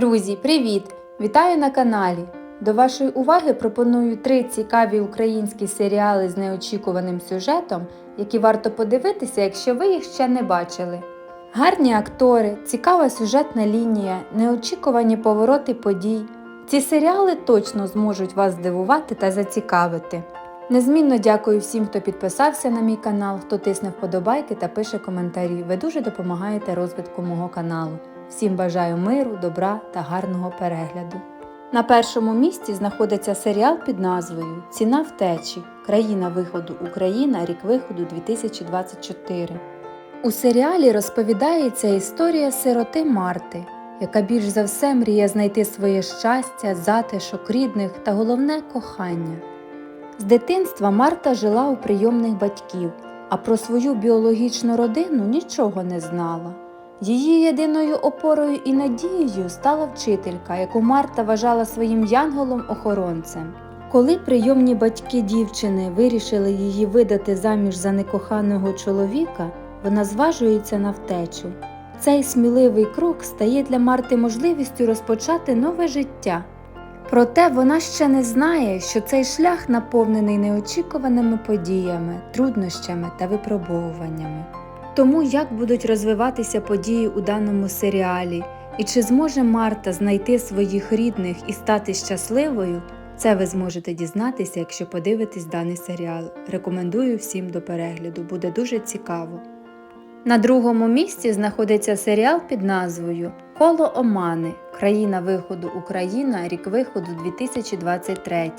Друзі, привіт! Вітаю на каналі! До вашої уваги пропоную три цікаві українські серіали з неочікуваним сюжетом, які варто подивитися, якщо ви їх ще не бачили. Гарні актори, цікава сюжетна лінія, неочікувані повороти подій. Ці серіали точно зможуть вас здивувати та зацікавити. Незмінно дякую всім, хто підписався на мій канал, хто тисне вподобайки та пише коментарі. Ви дуже допомагаєте розвитку мого каналу. Всім бажаю миру, добра та гарного перегляду. На першому місці знаходиться серіал під назвою Ціна втечі. Країна виходу Україна, рік виходу 2024. У серіалі розповідається історія сироти Марти, яка більш за все мріє знайти своє щастя, затишок рідних та головне кохання. З дитинства Марта жила у прийомних батьків, а про свою біологічну родину нічого не знала. Її єдиною опорою і надією стала вчителька, яку Марта вважала своїм янголом-охоронцем. Коли прийомні батьки дівчини вирішили її видати заміж за некоханого чоловіка, вона зважується на втечу. Цей сміливий крок стає для Марти можливістю розпочати нове життя. Проте вона ще не знає, що цей шлях наповнений неочікуваними подіями, труднощами та випробовуваннями. Тому як будуть розвиватися події у даному серіалі, і чи зможе Марта знайти своїх рідних і стати щасливою, це ви зможете дізнатися, якщо подивитесь даний серіал. Рекомендую всім до перегляду, буде дуже цікаво. На другому місці знаходиться серіал під назвою Коло Омани. Країна виходу Україна, рік виходу 2023.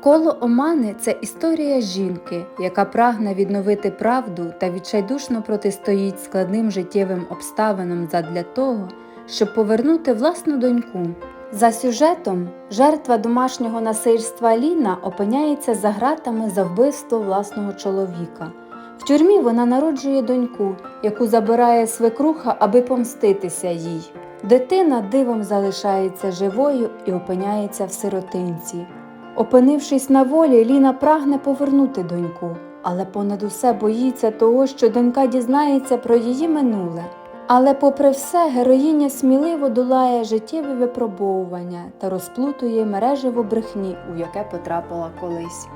Коло Омани це історія жінки, яка прагне відновити правду та відчайдушно протистоїть складним життєвим обставинам задля того, щоб повернути власну доньку. За сюжетом, жертва домашнього насильства Ліна опиняється за ґратами за вбивство власного чоловіка. В тюрмі вона народжує доньку, яку забирає свекруха, аби помститися їй. Дитина дивом залишається живою і опиняється в сиротинці. Опинившись на волі, Ліна прагне повернути доньку, але понад усе боїться того, що донька дізнається про її минуле. Але, попри все, героїня сміливо долає життєві випробовування та розплутує мережево брехні, у яке потрапила колись.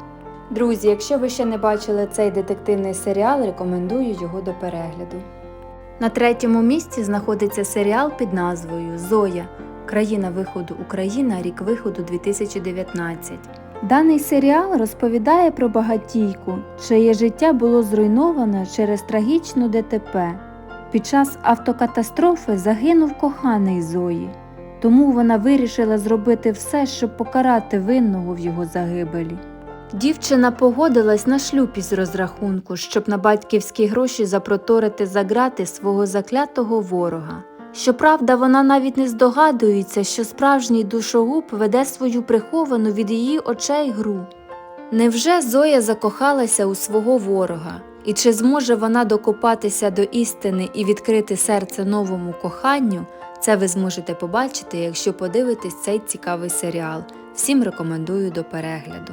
Друзі, якщо ви ще не бачили цей детективний серіал, рекомендую його до перегляду. На третьому місці знаходиться серіал під назвою Зоя. Країна виходу Україна, рік виходу 2019. Даний серіал розповідає про багатійку, чиє життя було зруйновано через трагічну ДТП. Під час автокатастрофи загинув коханий Зої, тому вона вирішила зробити все, щоб покарати винного в його загибелі. Дівчина погодилась на шлюб із розрахунку, щоб на батьківські гроші запроторити за грати свого заклятого ворога. Щоправда, вона навіть не здогадується, що справжній душогуб веде свою приховану від її очей гру. Невже Зоя закохалася у свого ворога? І чи зможе вона докопатися до істини і відкрити серце новому коханню? Це ви зможете побачити, якщо подивитесь цей цікавий серіал. Всім рекомендую до перегляду.